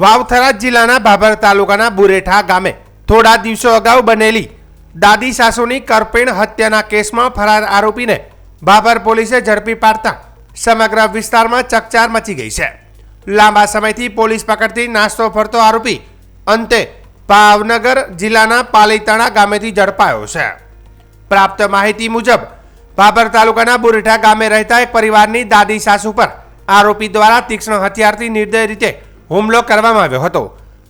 વાવથરા જિલ્લાના ભાભર તાલુકાના બુરેઠા ગામે થોડા દિવસો અગાઉ બનેલી દાદી સાસુની કરપીણ હત્યાના કેસમાં ફરાર આરોપીને ભાભર પોલીસે ઝડપી પાડતા સમગ્ર વિસ્તારમાં ચકચાર મચી ગઈ છે. લાંબા સમયથી પોલીસ પકડતી નાસ્તો ફરતો આરોપી અંતે ભાવનગર જિલ્લાના પાલીતાણા ગામેથી ઝડપાયો છે. પ્રાપ્ત માહિતી મુજબ, ભાભર તાલુકાના બુરેઠા ગામે રહેતા એક પરિવારની દાદી સાસુ પર આરોપી દ્વારા તીક્ષ્ણ હથિયારથી નિર્દય રીતે હુમલો કરવામાં આવ્યો હતો.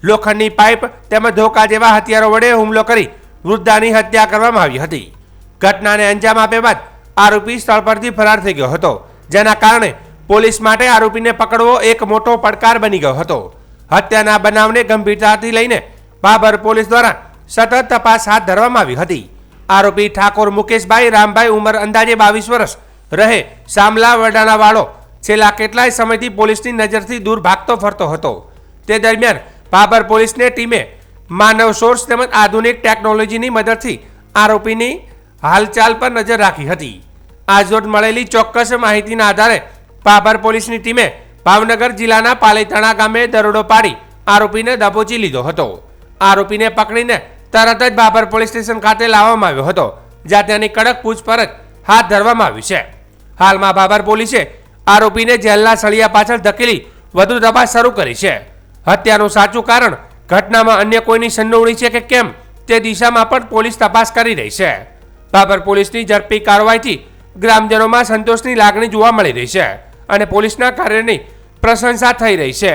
લોખંડની પાઇપ તેમજ ધોકા જેવા હથિયારો વડે હુમલો કરી વૃદ્ધાની હત્યા કરવામાં આવી હતી. ઘટનાને અંજામ આપ્યા બાદ આરોપી સ્થળ પરથી ફરાર થઈ ગયો હતો, જેના કારણે પોલીસ માટે આરોપીને પકડવો એક મોટો પડકાર બની ગયો હતો. હત્યાના બનાવને ગંભીરતાથી લઈને બાબર પોલીસ દ્વારા સતત તપાસ હાથ ધરવામાં આવી હતી. આરોપી ઠાકોર મુકેશભાઈ રામભાઈ ઉંમર અંદાજે બાવીસ વર્ષ, રહે સામલા વડાના વાળો છેલ્લા કેટલાય સમયથી પોલીસની નજરથી દૂર ભાગતો ફરતો હતો. તે દરમિયાન બાબર પોલીસને ટીમે માનવ સોર્સ તેમજ આધુનિક ટેકનોલોજીની મદદથી આરોપીની હાલચાલ પર નજર રાખી હતી. આજરોજ મળેલી ચોક્કસ માહિતીના આધારે બાબર પોલીસની ટીમે ભાવનગર જિલ્લાના પાલીતાણા ગામે દરોડો પાડી આરોપીને દબોચી લીધો હતો. આરોપીને પકડીને તરત જ બાબર પોલીસ સ્ટેશન ખાતે લાવવામાં આવ્યો હતો, જ્યાં તેની કડક પૂછપરછ હાથ ધરવામાં આવી છે. હાલમાં બાબર પોલીસે આરોપીને જેલના સળિયા પાછળ ધકેલી વધુ તપાસ શરૂ કરી છે. હત્યાનું સાચું કારણ, ઘટનામાં અન્ય કોઈની સંડોવણી છે કે કેમ, તે દિશામાં પણ પોલીસ તપાસ કરી રહી છે. બાબર પોલીસની ઝડપી કાર્યવાહીથી ગ્રામજનોમાં સંતોષની લાગણી જોવા મળી રહી છે અને પોલીસના કાર્યની પ્રશંસા થઈ રહી છે.